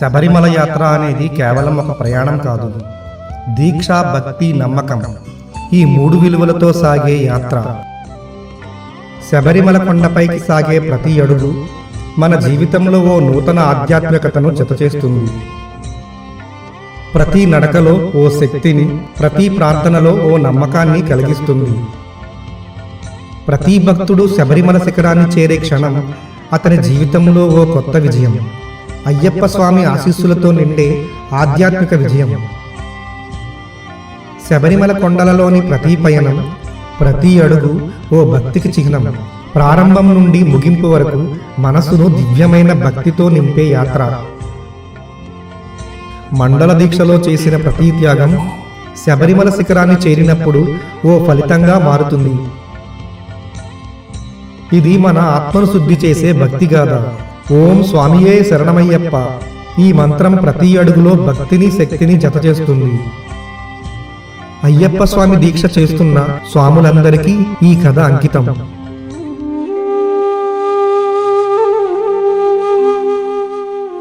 శబరిమల యాత్ర అనేది కేవలం ఒక ప్రయాణం కాదు. దీక్ష భక్తి నమ్మకం. ఈ మూడు విలువలతో సాగే యాత్ర. శబరిమల కొండపైకి సాగే ప్రతి అడుగు మన జీవితంలో ఓ నూతన ఆధ్యాత్మికతను జతచేస్తుంది. ప్రతి నడకలో ఓ శక్తిని ప్రతి ప్రార్థనలో ఓ నమ్మకాన్ని కలిగిస్తుంది. ప్రతి భక్తుడు శబరిమల శిఖరాన్ని చేరే క్షణం అతని జీవితంలో ఓ కొత్త విజయం. అయ్యప్ప స్వామి ఆశీస్సులతో నిండే ఆధ్యాత్మిక విజయం. శబరిమల కొండలలోని ప్రతి పయనం ప్రతి అడుగు ఓ భక్తికి చిహ్నం. ప్రారంభం నుండి ముగింపు వరకు మనసును దివ్యమైన భక్తితో నింపే యాత్ర. మండల దీక్షలో చేసిన ప్రతి త్యాగం శబరిమల శిఖరాన్ని చేరినప్పుడు ఓ ఫలితంగా మారుతుంది. ఇది మన ఆత్మను శుద్ధి చేసే భక్తిగాథ ఓం స్వామియే శరణమయ్యప్ప. ఈ మంత్రం ప్రతి అడుగులో భక్తిని శక్తిని జత చేస్తుంది అయ్యప్ప స్వామి దీక్ష చేస్తున్న స్వాములందరికీ ఈ కథ అంకితం.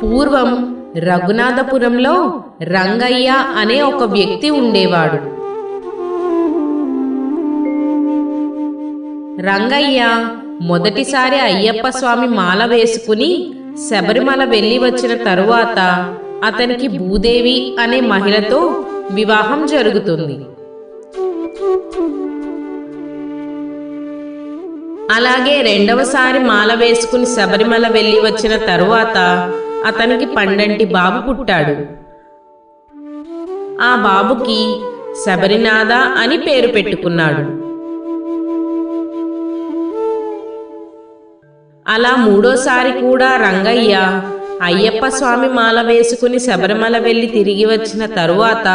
పూర్వం రఘునాథపురంలో రంగయ్య అనే ఒక వ్యక్తి ఉండేవాడు. రంగయ్య మొదటిసారి అయ్యప్ప స్వామి మాల వేసుకుని శబరిమల వెళ్ళి వచ్చిన తరువాత అతనికి భూదేవి అనే మహిళతో వివాహం జరుగుతుంది. అలాగే రెండవసారి మాల వేసుకుని శబరిమల వెళ్ళి వచ్చిన తరువాత అతనికి పండంటి బాబు పుట్టాడు. ఆ బాబుకి శబరినాథ అని పేరు పెట్టుకున్నాడు. అలా మూడోసారి కూడా రంగయ్య. అయ్యప్ప స్వామి మాల వేసుకుని శబరిమల వెళ్ళి తిరిగి వచ్చిన తరువాత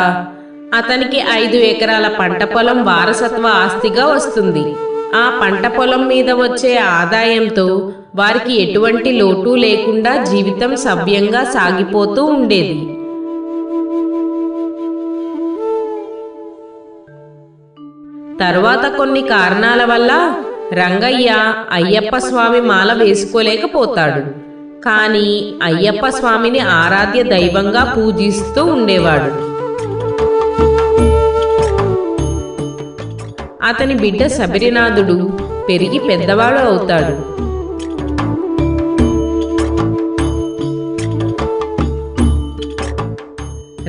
అతనికి ఐదు ఎకరాల పంట పొలం వారసత్వ ఆస్తిగా వస్తుంది. ఆ పంట పొలం మీద వచ్చే ఆదాయంతో వారికి ఎటువంటి లోటు లేకుండా జీవితం సవ్యంగా సాగిపోతూ ఉండేది. తర్వాత కొన్ని కారణాల వల్ల రంగయ్య అయ్యప్ప స్వామి మాల వేసుకోలేకపోతాడు. కానీ అయ్యప్ప స్వామిని ఆరాధ్య దైవంగా పూజిస్తూ ఉండేవాడు. అతని బిడ్డ శబరినాథుడు పెరిగి పెద్దవాడు అవుతాడు.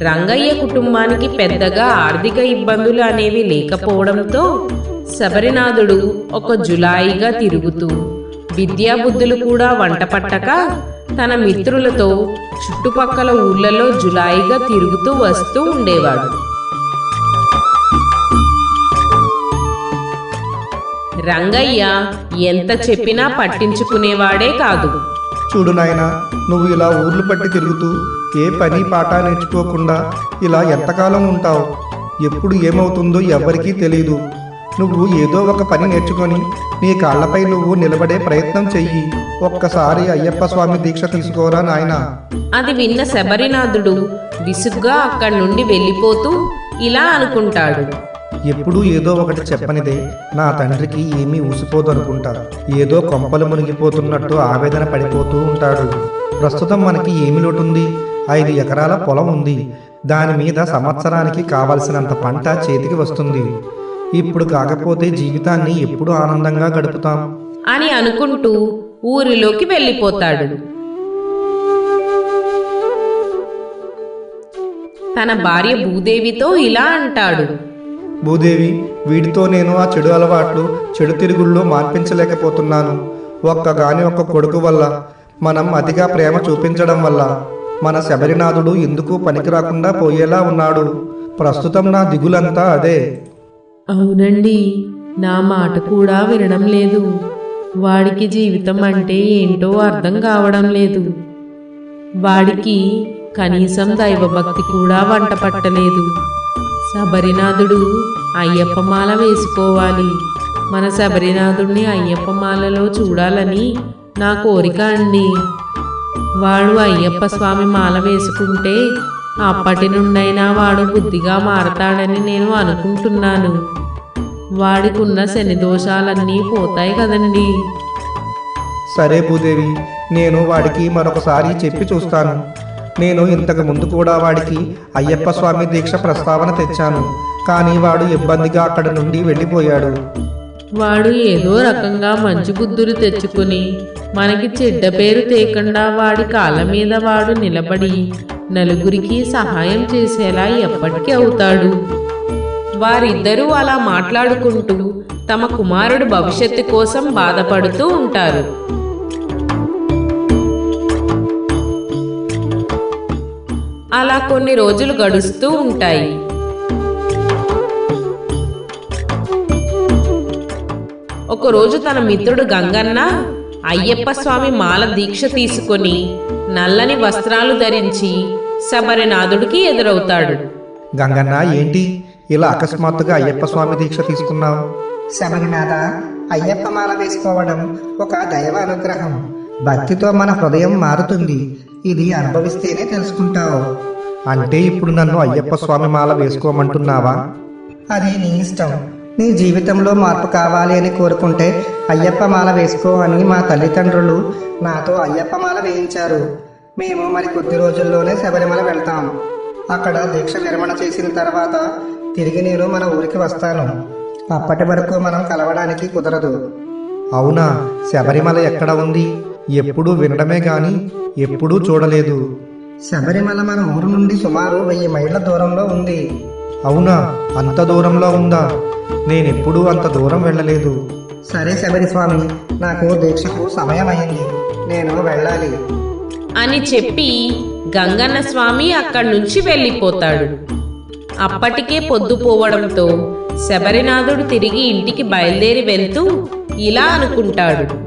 రంగయ్య కుటుంబానికి పెద్దగా ఆర్థిక ఇబ్బందులు అనేవి లేకపోవడంతో శబరినాథుడు ఒక జులాయిగా తిరుగుతూ విద్యాబుద్ధులు కూడా వంట పట్టక తన మిత్రులతో చుట్టుపక్కల ఊళ్ళలో జులాయిగా తిరుగుతూ వస్తూ ఉండేవాడు. రంగయ్య ఎంత చెప్పినా పట్టించుకునేవాడే కాదు. చూడు నాయనా నువ్వు ఇలా ఊర్లు పట్టి తిరుగుతూ ఏ పని పాట నేర్చుకోకుండా ఇలా ఎంతకాలం ఉంటావు? ఎప్పుడు ఏమవుతుందో ఎవరికీ తెలియదు నువ్వు ఏదో ఒక పని నేర్చుకొని నీ కాళ్ళపై నువ్వు నిలబడే ప్రయత్నం చెయ్యి. ఒక్కసారి అయ్యప్ప స్వామి దీక్ష తీసుకోరా నాయనా. అది విన్న శబరినాథుడు విసుగ్గా అక్కడి నుండి వెళ్ళిపోతూ ఇలా అనుకుంటాడు. ఎప్పుడూ ఏదో ఒకటి చెప్పనిదే. నా తండ్రికి ఏమీ ఊసిపోదు అనుకుంటా ఏదో కొంపలు మునిగిపోతున్నట్టు ఆవేదన పడిపోతూ ఉంటాడు. ప్రస్తుతం మనకి ఏమి లోటుంది? ఐదు ఎకరాల పొలం ఉంది. దాని మీద సంవత్సరానికి కావలసినంత పంట చేతికి వస్తుంది. ఇప్పుడు కాకపోతే జీవితాన్ని ఎప్పుడు ఆనందంగా గడుపుతాం. అని అనుకుంటూ ఊరిలోకి వెళ్ళిపోతాడు. తన భార్య భూదేవితో ఇలా అంటాడు. భూదేవి వీడితో నేను ఆ చెడు అలవాట్లు చెడు తిరుగుళ్ళు మార్పించలేకపోతున్నాను. ఒక్కగాని ఒక్క కొడుకు వల్ల మనం అతిగా ప్రేమ చూపించడం వల్ల మన శబరినాథుడు ఎందుకు పనికి రాకుండా పోయేలా ఉన్నాడు. ప్రస్తుతం నా దిగులంతా అదే. అవునండి నా మాట కూడా వినడం లేదు. వాడికి జీవితం అంటే ఏంటో అర్థం కావడం లేదు. వాడికి కనీసం దైవభక్తి కూడా వంట పట్టలేదు. శబరినాథుడు అయ్యప్పమాల వేసుకోవాలి. మన శబరినాథుడిని అయ్యప్పమాలలో చూడాలని నా కోరిక అండి. వాడు అయ్యప్ప స్వామి మాల వేసుకుంటే అప్పటి నుండైనా వాడు బుద్ధిగా మారతాడని నేను అనుకుంటున్నాను. వాడికున్న శని దోషాలన్నీ పోతాయి కదండి. సరే భూదేవి నేను వాడికి మరొకసారి చెప్పి చూస్తాను. నేను ఇంతకు ముందు కూడా వాడికి అయ్యప్ప స్వామి దీక్ష ప్రస్తావన తెచ్చాను. కానీ వాడు ఇబ్బందిగా అక్కడి నుండి వెళ్ళిపోయాడు. వాడు ఏదో రకంగా మంచి బుద్ధులు తెచ్చుకుని మనకి చెడ్డ పేరు తేకుండా వాడి కాళ్ళ మీద వాడు నిలబడి నలుగురికి సహాయం చేసేలా ఎప్పటికీ అవుతాడు. వారిద్దరూ అలా మాట్లాడుకుంటూ తమ కుమారుడు భవిష్యత్తు కోసం బాధపడుతూ ఉంటారు. అలా కొన్ని రోజులు గడుస్తూ ఉంటాయి. ఒకరోజు తన మిత్రుడు గంగన్న అయ్యప్ప స్వామి మాల దీక్ష తీసుకొని నల్లని వస్త్రాలు ధరించి శబరినాథుడికి ఎదురవుతాడు. గంగన్న ఏంటి? ఇలా అకస్మాత్తుగా అయ్యప్ప స్వామి దీక్ష తీసుకున్నావు? శబరినాథ అయ్యప్ప మాల వేసుకోవడం ఒక దైవ అనుగ్రహం భక్తితో మన హృదయం మారుతుంది. ఇది అనుభవిస్తేనే తెలుసుకుంటావు. అంటే ఇప్పుడు నన్ను అయ్యప్ప స్వామి మాల వేసుకోమంటున్నావా? అది నీ ఇష్టం. నీ జీవితంలో మార్పు కావాలి అని కోరుకుంటే అయ్యప్ప మాల వేసుకో అని మా తల్లిదండ్రులు నాతో అయ్యప్ప మాల వేయించారు. మేము మరి కొద్ది రోజుల్లోనే శబరిమల వెళ్తాం. అక్కడ దీక్ష విరమణ చేసిన తర్వాత తిరిగి నేను మన ఊరికి వస్తాను. అప్పటి వరకు మనం కలవడానికి కుదరదు. అవునా? శబరిమల ఎక్కడ ఉంది? ఎప్పుడూ వినడమే గాని ఎప్పుడూ చూడలేదు. శబరిమల మన ఊరు నుండి సుమారు వెయ్యి మైళ్ళ దూరంలో ఉంది. అవునా? అంత దూరంలో ఉందా? నేనెప్పుడూ అంత దూరం వెళ్ళలేదు. సరే శబరి స్వామి నాకు దీక్షకు సమయం అయింది నేను వెళ్ళాలి. అని చెప్పి గంగన్న స్వామి అక్కడి నుంచి వెళ్ళిపోతాడు. అప్పటికే పొద్దుపోవడంతో శబరినాథుడు తిరిగి ఇంటికి బయలుదేరి వెళ్తూ ఇలా అనుకుంటాడు.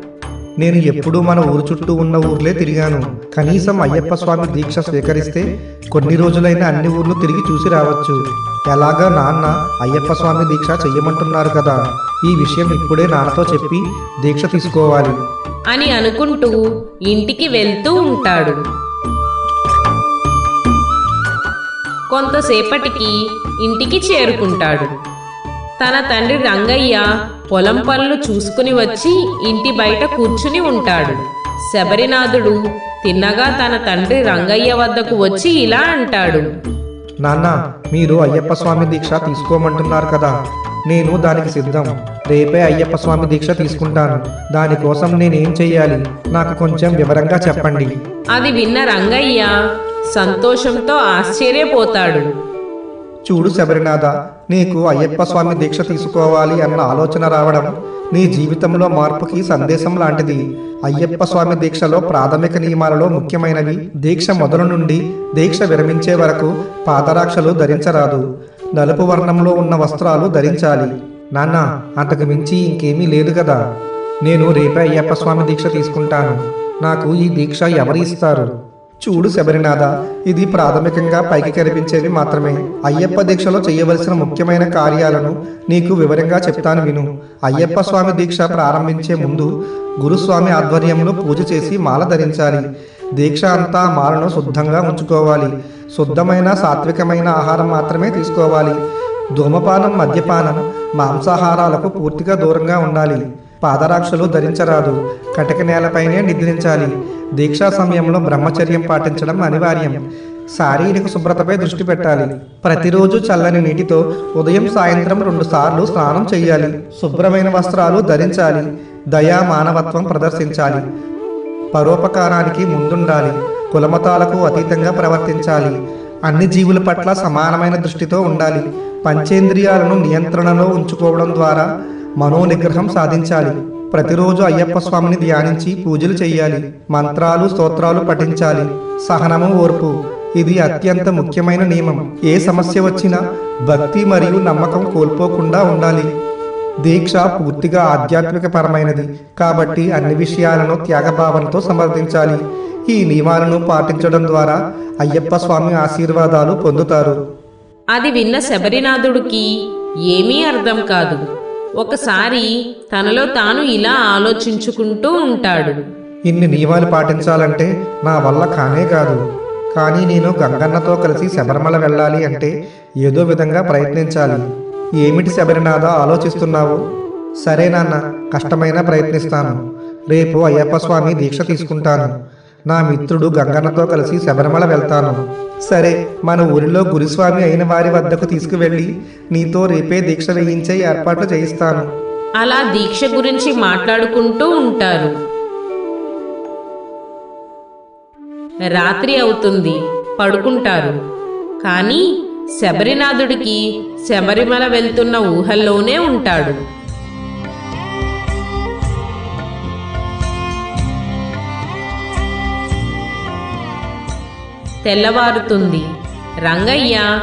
నేను ఎప్పుడూ మన ఊరు చుట్టూ ఉన్న ఊర్లే తిరిగాను. కనీసం అయ్యప్ప స్వామి దీక్ష స్వీకరిస్తే కొన్ని రోజులైన అన్ని ఊర్లు తిరిగి చూసి రావచ్చు. ఎలాగా నాన్న అయ్యప్ప స్వామి దీక్ష చెయ్యమంటున్నారు కదా. ఈ విషయం ఇప్పుడే నాన్నతో చెప్పి దీక్ష తీసుకోవాలి. అని అనుకుంటూ ఇంటికి వెళ్తూ ఉంటాడు. కొంతసేపటికి ఇంటికి చేరుకుంటాడు. తన తండ్రి రంగయ్య పొలం పనులు చూసుకుని వచ్చి ఇంటి బయట కూర్చుని ఉంటాడు. శబరినాథుడు తిన్నగా తన తండ్రి రంగయ్య వద్దకు వచ్చి ఇలా అంటాడు. నాన్న మీరు అయ్యప్ప స్వామి దీక్ష తీసుకోమంటున్నారు కదా. నేను దానికి సిద్ధం. రేపే అయ్యప్ప స్వామి దీక్ష తీసుకుంటాను. దానికోసం నేనేం చెయ్యాలి? నాకు కొంచెం వివరంగా చెప్పండి. అది విన్న రంగయ్య సంతోషంతో ఆశ్చర్యపోతాడు. చూడు శబరినాథ నీకు అయ్యప్ప స్వామి దీక్ష తీసుకోవాలి అన్న ఆలోచన రావడం నీ జీవితంలో మార్పుకి సందేశం లాంటిది. అయ్యప్ప స్వామి దీక్షలో ప్రాథమిక నియమాలలో ముఖ్యమైనవి. దీక్ష మొదలు నుండి దీక్ష విరమించే వరకు పాదరాక్షలు ధరించరాదు. నలుపు వర్ణంలో ఉన్న వస్త్రాలు ధరించాలి. నాన్న అంతకు మించి ఇంకేమీ లేదు కదా. నేను రేపే అయ్యప్ప స్వామి దీక్ష తీసుకుంటాను. నాకు ఈ దీక్ష ఎవరు ఇస్తారు? చూడు శబరినాథ ఇది ప్రాథమికంగా పైకి కనిపించేవి మాత్రమే. అయ్యప్ప దీక్షలో చేయవలసిన ముఖ్యమైన కార్యాలను నీకు వివరంగా చెప్తాను విను. అయ్యప్ప స్వామి దీక్ష ప్రారంభించే ముందు గురుస్వామి ఆధ్వర్యంలో పూజ చేసి మాల ధరించాలి. దీక్ష అంతా మాలను శుద్ధంగా ఉంచుకోవాలి. శుద్ధమైన సాత్వికమైన ఆహారం మాత్రమే తీసుకోవాలి. ధూమపానం మద్యపానం మాంసాహారాలకు పూర్తిగా దూరంగా ఉండాలి. పాదరాక్షలు ధరించరాదు. కటక నేలపైనే నిద్రించాలి. దీక్షా సమయంలో బ్రహ్మచర్యం పాటించడం అనివార్యం. శారీరక శుభ్రతపై దృష్టి పెట్టాలి. ప్రతిరోజు చల్లని నీటితో ఉదయం సాయంత్రం రెండు సార్లు స్నానం చేయాలి శుభ్రమైన వస్త్రాలు ధరించాలి. దయా మానవత్వం ప్రదర్శించాలి. పరోపకారానికి ముందుండాలి. కులమతాలకు అతీతంగా ప్రవర్తించాలి. అన్ని జీవుల పట్ల సమానమైన దృష్టితో ఉండాలి. పంచేంద్రియాలను నియంత్రణలో ఉంచుకోవడం ద్వారా మనోనిగ్రహం సాధించాలి. ప్రతిరోజు అయ్యప్ప స్వామిని ధ్యానించి పూజలు చేయాలి మంత్రాలు స్తోత్రాలు పఠించాలి. సహనము ఓర్పు. ఇది అత్యంత ముఖ్యమైన నియమం. ఏ సమస్య వచ్చినా భక్తి మరియు నమ్మకం కోల్పోకుండా ఉండాలి. దీక్ష పూర్తిగా ఆధ్యాత్మిక పరమైనది కాబట్టి అన్ని విషయాలను త్యాగభావంతో సమర్థించాలి. ఈ నియమాలను పాటించడం ద్వారా అయ్యప్ప స్వామి ఆశీర్వాదాలు పొందుతారు. అది విన్న శబరినాథుడికి ఏమీ అర్థం కాదు. ఒకసారి తనలో తాను ఇలా ఆలోచించుకుంటూ ఉంటాడు. ఇన్ని నియమాలు పాటించాలంటే నా వల్ల కానే కాదు. కానీ నేను గంగన్నతో కలిసి శబరిమల వెళ్ళాలి అంటే ఏదో విధంగా ప్రయత్నించాలి. ఏమిటి శబరినాథ ఆలోచిస్తున్నావు? సరే నాన్న కష్టమైనా ప్రయత్నిస్తాను. రేపు అయ్యప్ప స్వామి దీక్ష తీసుకుంటాను. నా మిత్రుడు గంగన్నతో కలిసి శబరిమల వెళ్తాను. సరే మన ఊరిలో గురుస్వామి అయిన వారి వద్దకు తీసుకువెళ్ళి నీతో రేపే దీక్ష వేయించే ఏర్పాట్లు చేయిస్తాను. అలా దీక్ష గురించి మాట్లాడుకుంటూ ఉంటారు. రాత్రి అవుతుంది పడుకుంటారు. కానీ శబరినాథుడికి శబరిమల వెళ్తున్న ఊహల్లోనే ఉంటాడు. తెల్లవారుతుంది. రంగయ్య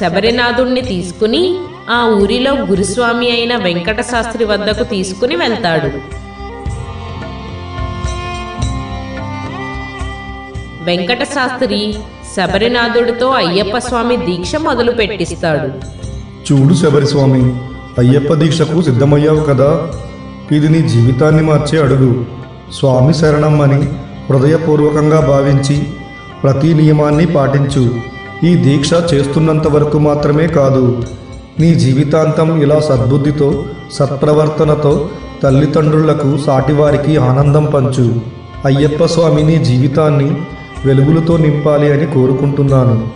శబరినాథుణ్ణి తీసుకుని ఆ ఊరిలో గురుస్వామి అయిన వెంకట శాస్త్రి వద్దకు తీసుకుని వెళ్తాడు. వెంకట శాస్త్రి శబరినాథుడితో అయ్యప్ప స్వామి దీక్ష మొదలు పెట్టిస్తాడు. చూడు శబరి స్వామి అయ్యప్ప దీక్షకు సిద్ధమయ్యావు కదా? ఇది నీ జీవితాన్ని మార్చే అడుగు. స్వామి శరణం అని హృదయపూర్వకంగా భావించి ప్రతి నియమాన్ని పాటించు. ఈ దీక్ష చేస్తున్నంత వరకు మాత్రమే కాదు. నీ జీవితాంతం ఇలా సద్బుద్ధితో సత్ప్రవర్తనతో తల్లిదండ్రులకు సాటివారికి ఆనందం పంచు. అయ్యప్ప స్వామి నీ జీవితాన్ని వెలుగులతో నింపాలి అని కోరుకుంటున్నాను.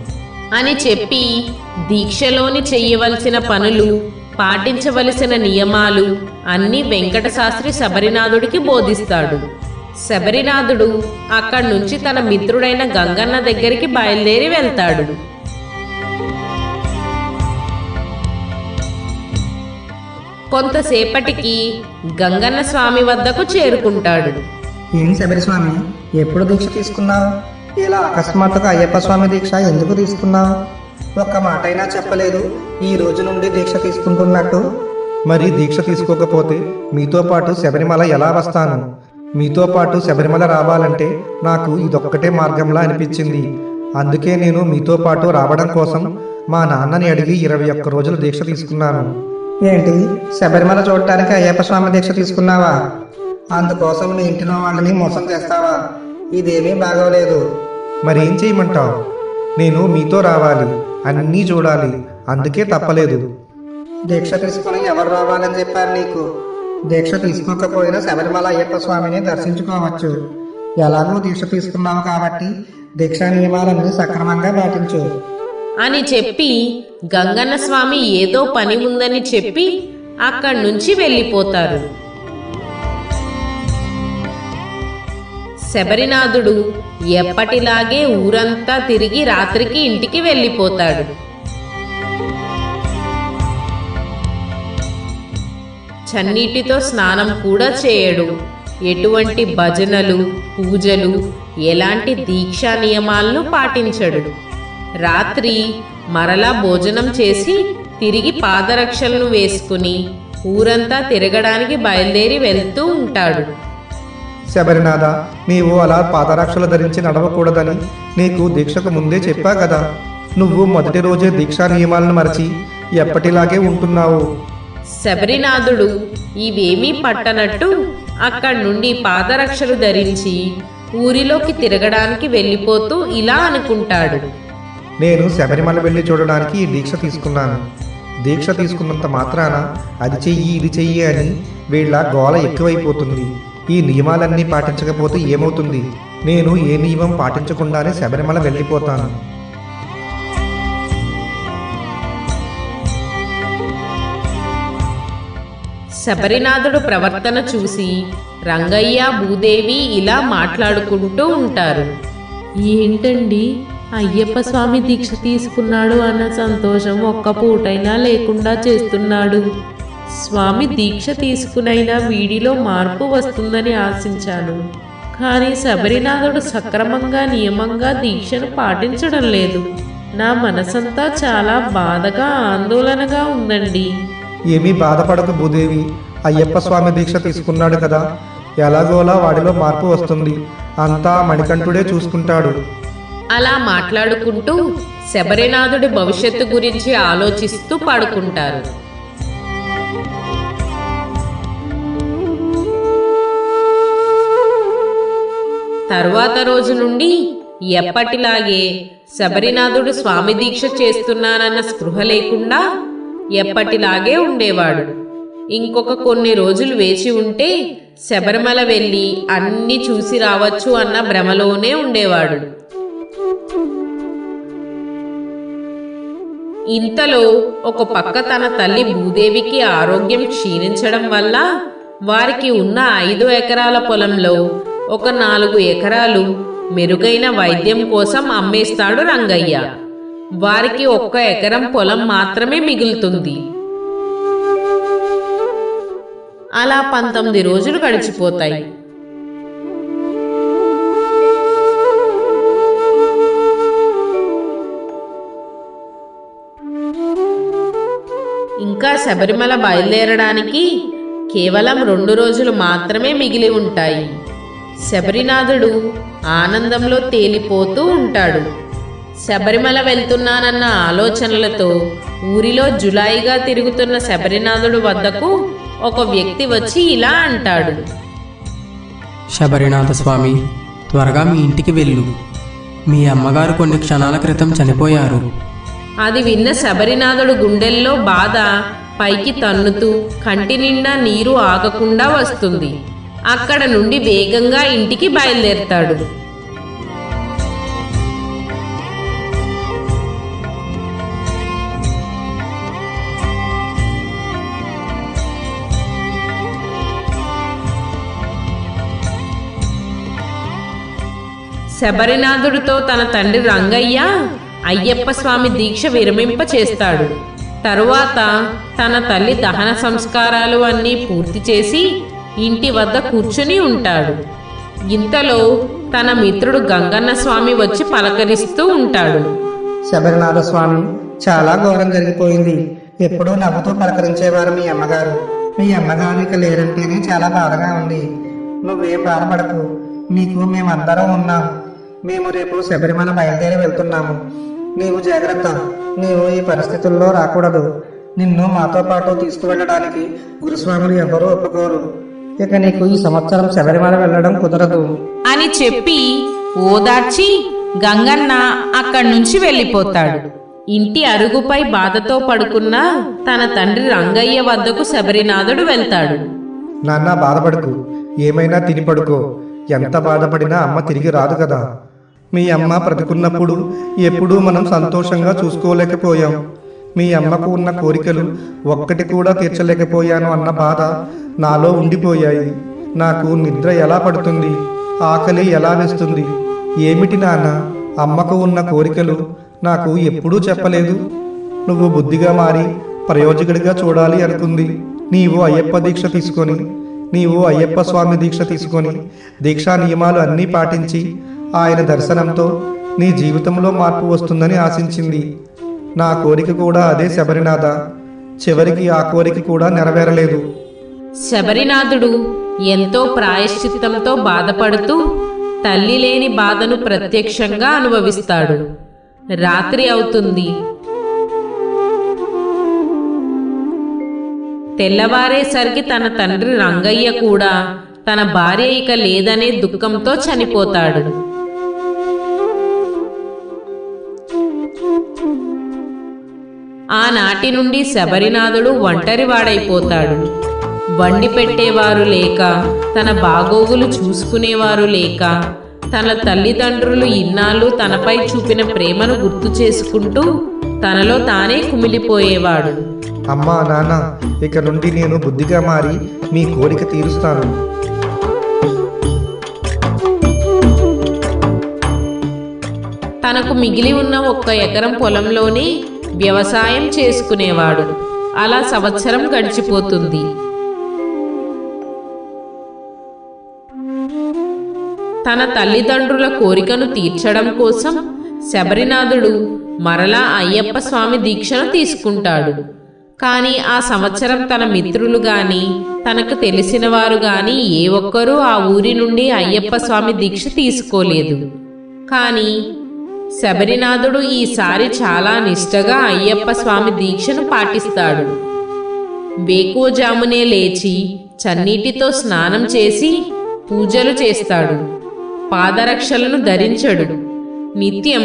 అని చెప్పి దీక్షలోని చెయ్యవలసిన పనులు పాటించవలసిన నియమాలు అన్నీ వెంకటశాస్త్రి శబరినాథుడికి బోధిస్తాడు. శబరినాథుడు అక్కడి నుంచి తన మిత్రుడైన గంగన్న దగ్గరికి బయలుదేరి వెళ్తాడు. కొంతసేపటికి గంగన్న స్వామి వద్దకు చేరుకుంటాడు. ఏం శబరి స్వామి? ఎప్పుడు దీక్ష తీసుకున్నావు? ఇలా అకస్మాత్తుగా అయ్యప్ప స్వామి దీక్ష ఎందుకు తీసుకున్నావు? ఒక్క మాట అయినా చెప్పలేదు. ఈ రోజు నుండి దీక్ష తీసుకుంటున్నట్టు. మరి దీక్ష తీసుకోకపోతే మీతో పాటు శబరిమల ఎలా వస్తాను? మీతో పాటు శబరిమల రావాలంటే నాకు ఇదొక్కటే మార్గంలా అనిపించింది. అందుకే నేను మీతో పాటు రావడం కోసం మా నాన్నని అడిగి ఇరవై ఒక్క రోజులు దీక్ష తీసుకున్నాను. ఏంటి? శబరిమల చూడటానికి అయ్యప్ప స్వామి దీక్ష తీసుకున్నావా? అందుకోసం నీ ఇంటిలో వాళ్ళని మోసం చేస్తావా? ఇదేమీ బాగోలేదు. మరేం చేయమంటావు? నేను మీతో రావాలి అన్నీ చూడాలి అందుకే తప్పలేదు. దీక్ష తీసుకుని ఎవరు రావాలని చెప్పారు నీకు? దీక్ష తీసుకోకపోయినా శబరిమల అయ్యప్ప స్వామిని దర్శించుకోవచ్చు. ఎలాగో దీక్ష తీసుకున్నావు కాబట్టి దీక్షా నియమాలన్నీ సక్రమంగా పాటించు. అని చెప్పి గంగన్న స్వామి ఏదో పని ఉందని చెప్పి అక్కడి నుంచి వెళ్ళిపోతారు. శబరినాథుడు ఎప్పటిలాగే ఊరంతా తిరిగి రాత్రికి ఇంటికి వెళ్ళిపోతాడు. చన్నీటితో స్నానం కూడా చేయడు. ఎటువంటి భజనలు పూజలు ఎలాంటి దీక్షా నియమాలను పాటించడు. రాత్రి మరలా భోజనం చేసి తిరిగి పాదరక్షలను వేసుకుని ఊరంతా తిరగడానికి బయలుదేరి వెళ్తూ ఉంటాడు. శబరినాథ నీవు అలా పాదరక్షలు ధరించి నడవకూడదని నీకు దీక్షకు ముందే చెప్పా కదా. నువ్వు మొదటి రోజే దీక్షా నియమాలను మరచి ఎప్పటిలాగే ఉంటున్నావు. శబరినాథుడు ఇవేమీ పట్టనట్టు అక్కడి నుండి పాదరక్షలు ధరించి ఊరిలోకి తిరగడానికి వెళ్ళిపోతూ ఇలా అనుకుంటాడు. నేను శబరిమల వెళ్ళి చూడడానికి ఈ దీక్ష తీసుకున్నాను. దీక్ష తీసుకున్నంత మాత్రాన అది చెయ్యి ఇది చెయ్యి అని వీళ్ళ గోల ఎక్కువైపోతుంది. ఈ నియమాలన్నీ పాటించకపోతే ఏమవుతుంది? నేను ఏ నియమం పాటించకుండానే శబరిమల వెళ్ళిపోతాను. శబరినాథుడు ప్రవర్తన చూసి రంగయ్య భూదేవి ఇలా మాట్లాడుకుంటూ ఉంటారు. ఏంటండి? అయ్యప్ప స్వామి దీక్ష తీసుకున్నాడు అన్న సంతోషం ఒక్క పూటైనా లేకుండా చేస్తున్నాడు. స్వామి దీక్ష తీసుకునైనా వీడిలో మార్పు వస్తుందని ఆశించాను. కానీ శబరినాథుడు సక్రమంగా నియమంగా దీక్షను పాటించడం లేదు. నా మనసంతా చాలా బాధగా ఆందోళనగా ఉందండి. ఏమీ బాధపడకు భూదేవి. అయ్యప్ప స్వామి దీక్ష తీసుకున్నాడు కదా. ఎలాగోలా వాడిలో మార్పు వస్తుంది. అంతా మణికంఠుడే చూసుకుంటాడు. అలా మాట్లాడుకుంటూ శబరినాథుడి భవిష్యత్తు గురించి ఆలోచిస్తూ పాడుకుంటారు. తరువాత రోజు నుండి ఎప్పటిలాగే శబరినాథుడు స్వామి దీక్ష చేస్తున్నానన్న స్పృహ లేకుండా ఎప్పటిలాగే ఉండేవాడు. ఇంకొక కొన్ని రోజులు వేచి ఉంటే శబరిమల వెళ్ళి అన్నీ చూసి రావచ్చు అన్న భ్రమలోనే ఉండేవాడు. ఇంతలో ఒక పక్క తన తల్లి భూదేవికి ఆరోగ్యం క్షీణించడం వల్ల వారికి ఉన్న ఐదు ఎకరాల పొలంలో ఒక నాలుగు ఎకరాలు మెరుగైన వైద్యం కోసం అమ్మేస్తాడు రంగయ్య. వారికి ఒక్క ఎకరం పొలం మాత్రమే మిగులుతుంది. అలా పంతొమ్మిది రోజులు గడిచిపోతాయి. ఇంకా శబరిమల బయలుదేరడానికి కేవలం రెండు రోజులు మాత్రమే మిగిలి ఉంటాయి. శబరినాథుడు ఆనందంలో తేలిపోతూ ఉంటాడు. శబరిమల వెళ్తున్నానన్న ఆలోచనలతో ఊరిలో జులాయిగా తిరుగుతున్న శబరినాథుడు వద్దకు ఒక వ్యక్తి వచ్చి ఇలా అంటాడు. శబరినాథ స్వామి త్వరగా మీ ఇంటికి వెళ్ళు. మీ అమ్మగారు కొన్ని క్షణాల క్రితం చనిపోయారు. అది విన్న శబరినాథుడు గుండెల్లో బాధ పైకి తన్నుతూ కంటి నిండా నీరు ఆగకుండా వస్తుంది. అక్కడ నుండి వేగంగా ఇంటికి బయలుదేరతాడు. శబరినాథుడితో తన తండ్రి రంగయ్య అయ్యప్ప స్వామి దీక్ష విరమింప చేస్తాడు తరువాత తన తల్లి దహన సంస్కారాలు అన్నీ పూర్తి చేసి ఇంటి వద్ద కూర్చుని ఉంటాడు. ఇంతలో తన మిత్రుడు గంగన్న స్వామి వచ్చి పలకరిస్తూ ఉంటాడు. శబరినాథ స్వామి చాలా ఘోరం జరిగిపోయింది. ఎప్పుడూ నవ్వుతూ పలకరించేవారు మీ అమ్మగారు. మీ అమ్మగారు ఇక లేరంటేనే చాలా బాధగా ఉంది. నువ్వేం బాధపడకు. నీకు మేమందరం ఉన్నాం. మేము రేపు శబరిమల బయలుదేరి వెళ్తున్నాము. నీవు జాగ్రత్త. నీవు ఈ పరిస్థితుల్లో రాకూడదు. నిన్ను మాతో పాటు తీసుకువెళ్ళడానికి గురుస్వాములు ఎవరూ ఒప్పుకోరు. ఇక నీకు ఈ సంవత్సరం శబరిమల వెళ్ళడం కుదరదు. అని చెప్పి ఓదార్చి గంగన్న అక్కడి నుంచి వెళ్ళిపోతాడు. ఇంటి అరుగుపై బాధతో పడుకున్న తన తండ్రి రంగయ్య వద్దకు శబరినాథుడు వెళ్తాడు. నాన్న బాధపడకు ఏమైనా తిని పడుకో. ఎంత బాధపడినా అమ్మ తిరిగి రాదు కదా. మీ అమ్మ బ్రతుకున్నప్పుడు ఎప్పుడూ మనం సంతోషంగా చూసుకోలేకపోయాం. మీ అమ్మకు ఉన్న కోరికలు ఒక్కటి కూడా తీర్చలేకపోయాను అన్న బాధ నాలో ఉండిపోయాయి. నాకు నిద్ర ఎలా పడుతుంది? ఆకలి ఎలా వేస్తుంది? ఏమిటి నాన్న? అమ్మకు ఉన్న కోరికలు నాకు ఎప్పుడూ చెప్పలేదు. నువ్వు బుద్ధిగా మారి ప్రయోజకుడిగా చూడాలి అనుకుంది. నీవు అయ్యప్ప దీక్ష తీసుకొని నీవు అయ్యప్ప స్వామి దీక్ష తీసుకొని దీక్షా నియమాలు అన్నీ పాటించి ఆయన దర్శనంతో నీ జీవితంలో మార్పు వస్తుందని ఆశించింది. నా కోరిక కూడా అదే శబరినాథ. చివరికి ఆ కోరిక కూడా నెరవేరలేదు. శబరినాథుడు ఎంతో ప్రాయశ్చిత్తంతో బాధపడుతూ తల్లి లేని బాధను ప్రత్యక్షంగా అనుభవిస్తాడు. రాత్రి అవుతుంది. తెల్లవారేసరికి తన తండ్రి రంగయ్య కూడా తన భార్య ఇక లేదనే దుఃఖంతో చనిపోతాడు. ఆనాటి నుండి శబరినాథుడు ఒంటరివాడైపోతాడు. వండి పెట్టేవారు లేక తన బాగోగులు చూసుకునేవారు లేక తన తల్లిదండ్రులు ఇన్నాళ్ళు తనపై చూపిన ప్రేమను గుర్తు చేసుకుంటూ తనలో తానే కుమిలిపోయేవాడు. అమ్మా నాన్న ఇక నుండి నేను బుద్ధిగా మారి మీ కోరిక తీరుస్తాను. తనకు మిగిలి ఉన్న ఒక్క ఎకరం పొలంలోనే వ్యవసాయం చేసుకునేవాడు. అలా సంవత్సరం గడిచిపోతుంది. తన తల్లిదండ్రుల కోరికను తీర్చడం కోసం శబరినాథుడు మరలా అయ్యప్ప స్వామి దీక్షను తీసుకుంటాడు. కానీ ఆ సంవత్సరం తన మిత్రులు గాని తనకు తెలిసిన వారు గాని ఏ ఒక్కరూ ఆ ఊరి నుండి అయ్యప్ప స్వామి దీక్ష తీసుకోలేదు. కానీ శబరినాథుడు ఈసారి చాలా నిష్టగా అయ్యప్ప స్వామి దీక్షను పాటిస్తాడు. వేకువజామునే లేచి చన్నీటితో స్నానం చేసి పూజలు చేస్తాడు. పాదరక్షలను ధరించడు. నిత్యం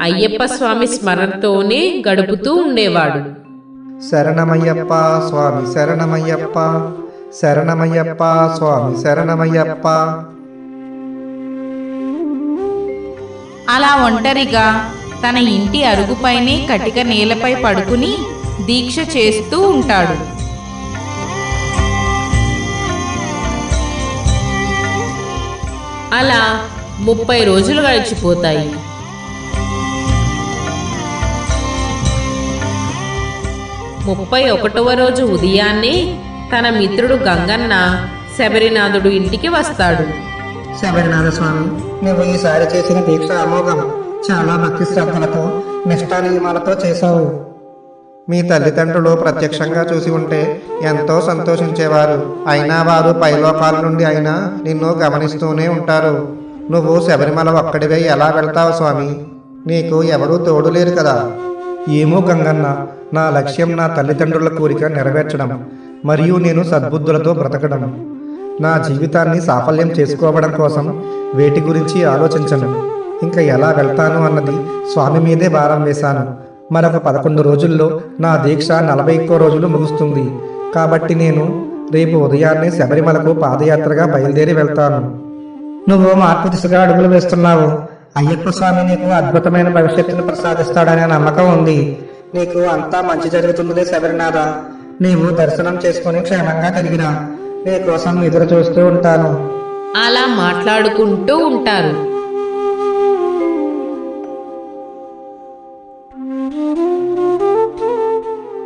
అయ్యప్ప స్వామి స్మరణతోనే గడుపుతూ ఉండేవాడు. శరణమయ్యప్ప స్వామి శరణమయ్యప్ప శరణమయ్యప్ప స్వామి శరణమయ్యప్ప. అలా ఒంటరిగా తన ఇంటి అరుగుపైనే కటిక నేలపై పడుకుని దీక్ష చేస్తూ ఉంటాడు. అలా ముప్పై రోజులు గడిచిపోతాయి. ముప్పై ఒకటవ రోజు ఉదయాన్నే తన మిత్రుడు గంగన్న శబరినాథుడు ఇంటికి వస్తాడు. శబరినాథ స్వామి నువ్వు ఈసారి చేసిన దీక్ష అమోఘం చాలా భక్తి శ్రద్ధలతో నిష్ఠా నియమాలతో చేశావు. మీ తల్లిదండ్రులు ప్రత్యక్షంగా చూసి ఉంటే ఎంతో సంతోషించేవారు. అయినా వారు పైలోకాల నుండి అయినా నిన్ను గమనిస్తూనే ఉంటారు. నువ్వు శబరిమల ఒక్కడివే ఎలా వెళ్తావు స్వామి? నీకు ఎవరూ తోడు లేరు కదా. ఏమో గంగన్న నా లక్ష్యం నా తల్లిదండ్రుల కోరిక నెరవేర్చడం మరియు నేను సద్బుద్ధులతో బ్రతకడం. నా జీవితాన్ని సాఫల్యం చేసుకోవడం కోసం వేటి గురించి ఆలోచించను. ఇంకా ఎలా వెళ్తాను అన్నది స్వామి మీదే భారం వేశాను. మరొక పదకొండు రోజుల్లో నా దీక్ష నలభై ఒక్కో రోజులు ముగుస్తుంది. కాబట్టి నేను రేపు ఉదయాన్నే శబరిమలకు పాదయాత్రగా బయలుదేరి వెళ్తాను. నువ్వు మార్పు దిశగా అడుగులు వేస్తున్నావు. అయ్యప్ప స్వామి నీకు అద్భుతమైన భవిష్యత్తును ప్రసాదిస్తాడనే నమ్మకం ఉంది. నీకు అంతా మంచి జరుగుతుందిలే శబరినాథ. నీవు దర్శనం చేసుకుని క్షేమంగా తిరిగిరా. మీకోసం ఎదురు చూస్తూ ఉంటాను. అలా మాట్లాడుకుంటూ ఉంటారు.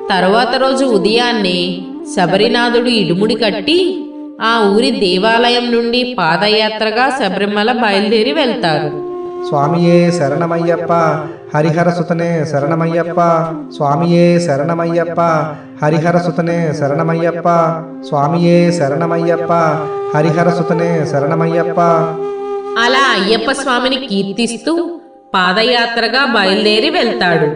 తర్వాత రోజు ఉదయాన్నే శబరినాథుడు ఇడుముడి కట్టి ఆ ఊరి దేవాలయం నుండి పాదయాత్రగా శబరిమల బయలుదేరి వెళ్తారు. స్వామియే శరణమయ్యప్ప హరిహర సుతనే శరణమయ్యప్ప స్వామియే శరణమయ్యప్ప హరిహర సుతనే శరణమయ్యప్ప స్వామియే శరణమయ్యప్ప హరిహర సుతనే శరణమయ్యప్ప. అలా అయ్యప్ప స్వామిని కీర్తిస్తూ పాదయాత్రగా బయలుదేరి వెళ్తాడు.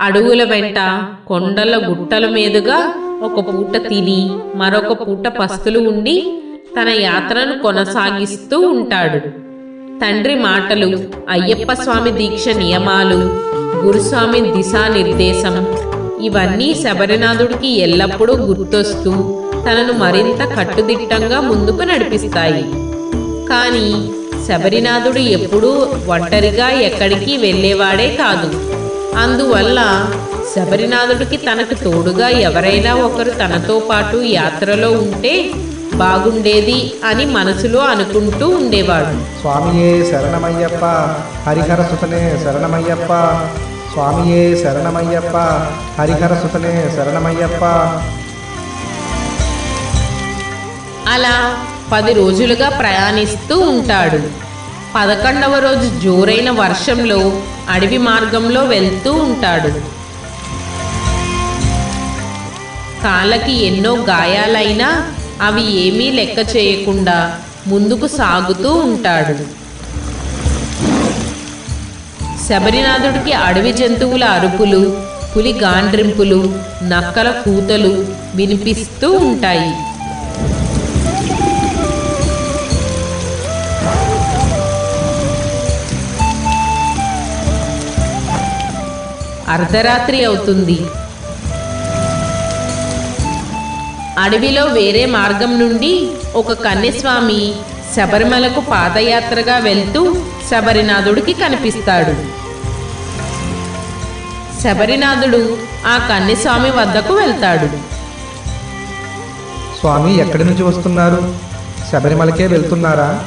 అడవుల వెంట కొండల గుట్టల మీదుగా ఒక పూట తిని మరొక పూట పస్తులు ఉండి తన యాత్రను కొనసాగిస్తూ ఉంటాడు. తండ్రి మాటలు అయ్యప్ప స్వామి దీక్ష నియమాలు గురుస్వామి దిశానిర్దేశం ఇవన్నీ శబరినాథుడికి ఎల్లప్పుడూ గుర్తొస్తూ తనను మరింత కట్టుదిట్టంగా ముందుకు నడిపిస్తాయి. కానీ శబరినాథుడు ఎప్పుడూ ఒంటరిగా ఎక్కడికి వెళ్ళేవాడే కాదు. అందువల్ల శబరినాథుడికి తనకు తోడుగా ఎవరైనా ఒకరు తనతో పాటు యాత్రలో ఉంటే బాగుండేది అని మనసులో అనుకుంటూ ఉండేవాడు. స్వామియే శరణమయ్యప్ప హరిహర సుతనే శరణమయ్యప్ప. స్వామియే శరణమయ్యప్ప హరిహర సుతనే శరణమయ్యప్ప. అలా పది రోజులుగా ప్రయాణిస్తూ ఉంటాడు. పదకొండవ రోజు జోరైన వర్షంలో అడవి మార్గంలో వెళ్తూ ఉంటాడు. కాళ్ళకి ఎన్నో గాయాలైనా అవి ఏమీ లెక్క చేయకుండా ముందుకు సాగుతూ ఉంటాడు. శబరినాథుడికి అడవి జంతువుల అరుపులు పులి గాండ్రింపులు నక్కల కూతలు వినిపిస్తూ ఉంటాయి. అర్ధరాత్రి అవుతుంది. అడవిలో వేరే మార్గం నుండి ఒక కన్యస్వామి శబరిమలకు పాదయాత్రగా వెళ్తూ శబరినాథుడికి కనిపిస్తాడు. శబరినాథుడు ఆ కన్యస్వామి వద్దకు వెళ్తాడు. స్వామి ఎక్కడి నుంచి వస్తున్నారు? శబరిమలకే వెళ్తున్నారా?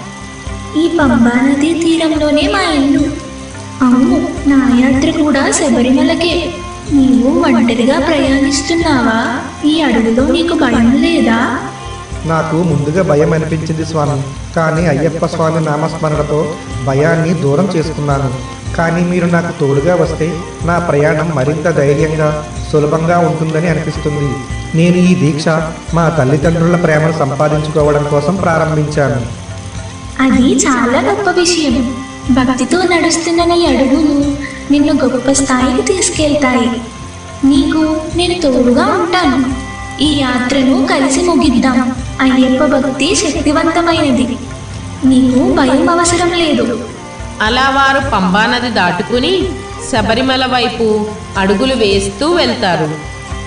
ఈ పంబా నదీ తీరంలోనే మా ఇల్లు. అవును నా యాత్ర కూడా శబరిమలకే. నీవు ఒంటరిగా ప్రయాణిస్తున్నావా? ఈ అడవిలో నీకు భయం లేదా? నాకు ముందుగా భయం అనిపించింది స్వామి. కానీ అయ్యప్ప స్వామి నామస్మరణతో భయాన్ని దూరం చేసుకున్నాను. కానీ మీరు నాకు తోడుగా వస్తే నా ప్రయాణం మరింత ధైర్యంగా సులభంగా ఉంటుందని అనిపిస్తుంది. నేను ఈ దీక్ష మా తల్లిదండ్రుల ప్రేమను సంపాదించుకోవడం కోసం ప్రారంభించాను. అది చాలా గొప్ప విషయం. భక్తితో నడుస్తున్న నీ అడుగులు నిన్ను గొప్ప స్థాయికి తీసుకెళ్తాయి. నీకు నేను తోడుగా ఉంటాను. ఈ యాత్రను కలిసి ముగిద్దాం. అయ్యప్ప భక్తి శక్తివంతమైనది. నీకు భయం అవసరం లేదు. అలా వారు పంబానది దాటుకుని శబరిమల వైపు అడుగులు వేస్తూ వెళ్తారు.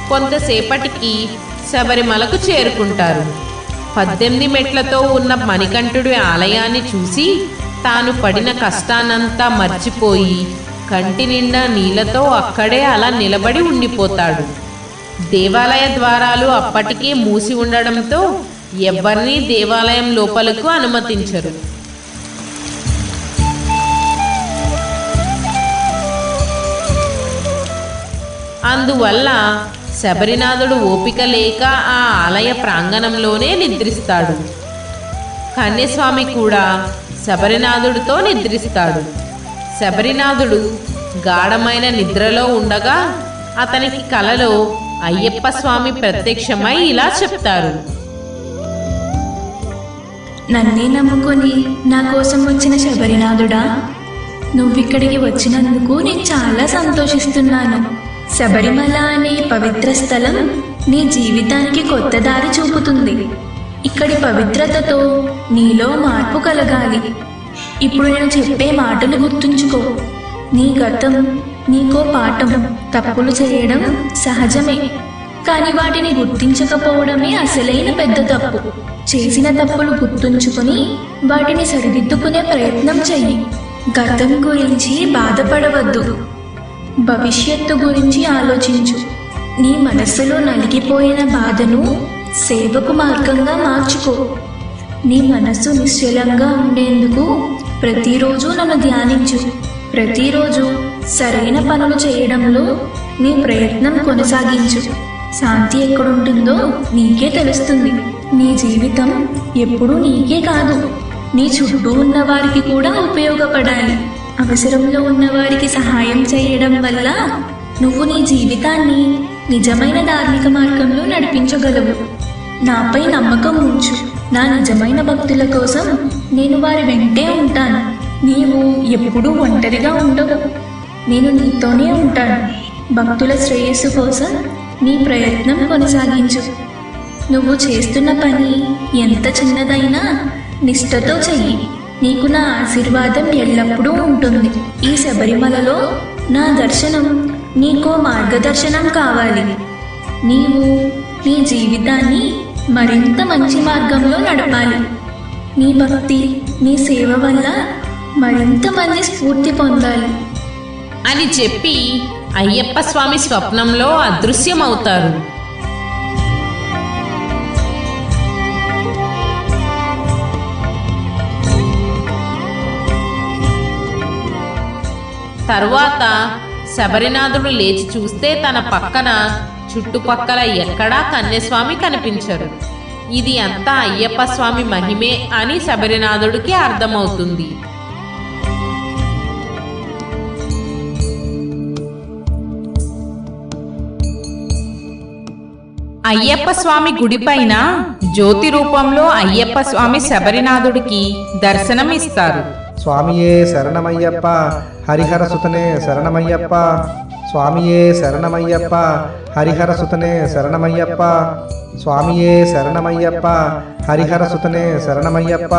కొంతసేపటికి శబరిమలకు చేరుకుంటారు. పద్దెనిమిది మెట్లతో ఉన్న మణికంఠుడి ఆలయాన్ని చూసి తాను పడిన కష్టానంతా మర్చిపోయి కంటి నిండా నీళ్ళతో అక్కడే అలా నిలబడి ఉండిపోతాడు. దేవాలయ ద్వారాలు అప్పటికే మూసి ఉండడంతో ఎవరినీ దేవాలయం లోపలకు అనుమతించరు. అందువల్ల శబరినాథుడు ఓపిక లేక ఆ ఆలయ ప్రాంగణంలోనే నిద్రిస్తాడు. కన్యస్వామి కూడా శబరినాథుడితో నిద్రిస్తాడు. శబరినాథుడు గాఢమైన నిద్రలో ఉండగా అతనికి కలలో అయ్యప్ప స్వామి ప్రత్యక్షమై ఇలా చెప్తారు. నన్నే నమ్ముకొని నా కోసం వచ్చిన శబరినాథుడా నువ్విక్కడికి వచ్చినందుకు నేను చాలా సంతోషిస్తున్నాను. శబరిమల అనే పవిత్ర స్థలం నీ జీవితానికి కొత్త దారి చూపుతుంది. ఇక్కడి పవిత్రతతో నీలో మార్పు కలగాలి. ఇప్పుడు నేను చెప్పే మాటలు గుర్తుంచుకో. నీ గతం నీకో పాఠం తప్పులు చేయడం సహజమే. కానీ వాటిని గుర్తించకపోవడమే అసలైన పెద్ద తప్పు. చేసిన తప్పులు గుర్తుంచుకొని వాటిని సరిదిద్దుకునే ప్రయత్నం చెయ్యి. గతం గురించి బాధపడవద్దు. భవిష్యత్తు గురించి ఆలోచించు. నీ మనస్సులో నలిగిపోయిన బాధను సేవకు మార్గంగా మార్చుకో. నీ మనస్సు నిశ్చలంగా ఉండేందుకు ప్రతిరోజు నన్ను ధ్యానించు. ప్రతిరోజు సరైన పనులు చేయడంలో నీ ప్రయత్నం కొనసాగించు. శాంతి ఎక్కడుంటుందో నీకే తెలుస్తుంది. నీ జీవితం ఎప్పుడూ నీకే కాదు. నీ చుట్టూ ఉన్న వారికి కూడా ఉపయోగపడాలి. అవసరంలో ఉన్నవారికి సహాయం చేయడం వల్ల నువ్వు నీ జీవితాన్ని నిజమైన ధార్మిక మార్గంలో నడిపించగలవు. నాపై నమ్మకం ఉంచు. నా నిజమైన భక్తుల కోసం నేను వారి వెంటే ఉంటాను. నీవు ఎప్పుడూ ఒంటరిగా ఉండవు. నేను నీతోనే ఉంటాను. భక్తుల శ్రేయస్సు కోసం నీ ప్రయత్నం కొనసాగించు. నువ్వు చేస్తున్న పని ఎంత చిన్నదైనా నిష్ఠతో చెయ్యి. నీకు నా ఆశీర్వాదం ఎల్లప్పుడూ ఉంటుంది. ఈ శబరిమలలో నా దర్శనం నీకో మార్గదర్శనం కావాలి. నీవు నీ జీవితాన్ని మరింత మంచి మార్గంలో నడపాలి. నీ భక్తి నీ సేవ వల్ల మరింత మంది స్ఫూర్తి పొందాలి. అని చెప్పి అయ్యప్ప స్వామి స్వప్నంలో అదృశ్యమవుతారు. తరువాత శబరినాథుడు లేచి చూస్తే తన పక్కన చుట్టుపక్కల ఎక్కడా కన్యస్వామి కనిపించరు. ఇది అంతా అయ్యప్ప స్వామి మహిమే అని శబరినాథుడికి అర్థమవుతుంది. అయ్యప్ప స్వామి గుడిపైన జ్యోతి రూపంలో అయ్యప్ప స్వామి శబరినాథుడికి దర్శనం ఇస్తారు. స్వామియే శరణమయ్యప్ప హరిహర సుతనే శరణమయ్యప్ప. స్వామియే శరణమయ్యప్ప హరిహర సుతనే శరణమయ్యప్ప స్వామియే శరణమయ్యప్ప హరిహర సుతనే శరణమయ్యప్ప.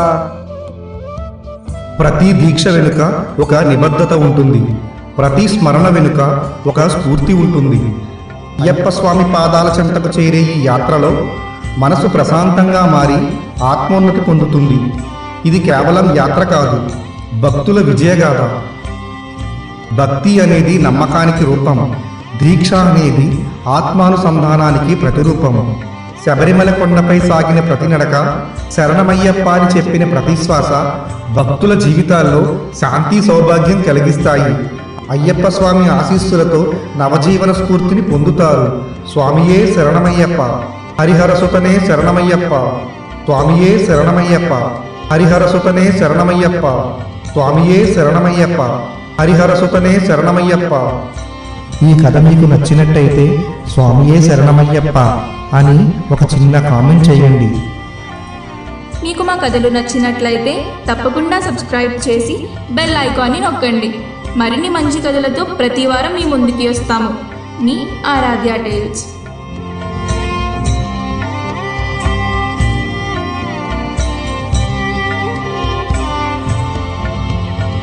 ప్రతి దీక్ష వెనుక ఒక నిబద్ధత ఉంటుంది. ప్రతి స్మరణ వెనుక ఒక స్ఫూర్తి ఉంటుంది. అయ్యప్ప స్వామి పాదాల చెంతకు చేరే ఈ యాత్రలో మనసు ప్రశాంతంగా మారి ఆత్మోన్నతి పొందుతుంది. ఇది కేవలం యాత్ర కాదు భక్తుల విజయగాథ. భక్తి అనేది నమ్మకానికి రూపం. దీక్ష అనేది ఆత్మానుసంధానానికి ప్రతిరూపం. శబరిమల కొండపై సాగిన ప్రతి నడక శరణమయ్యప్ప అని చెప్పిన ప్రతి శ్వాస భక్తుల జీవితాల్లో శాంతి సౌభాగ్యం కలిగిస్తాయి. అయ్యప్ప స్వామి ఆశీస్సులతో నవజీవన స్ఫూర్తిని పొందుతారు. స్వామియే శరణమయ్యప్ప. హరిహరసుతనే శరణమయ్యప్ప. స్వామియే శరణమయ్యప్ప. హరిహరసుతనే శరణమయ్యప్ప. స్వామియే శరణమయ్యప్ప. హరిహరసుతనే శరణమయ్యప్ప. ఈ కథ మీకు నచ్చినట్టయితే స్వామియే శరణమయ్యప్ప అని ఒక చిన్న కామెంట్ చేయండి. మీకు మా కథలు నచ్చినట్లయితే తప్పకుండా సబ్స్క్రైబ్ చేసి బెల్ ఐకాన్ని నొక్కండి. మరిన్ని మంచి కథలతో ప్రతి వారం మీ ముందుకి వస్తాము. మీ ఆరాధ్య టైల్స్.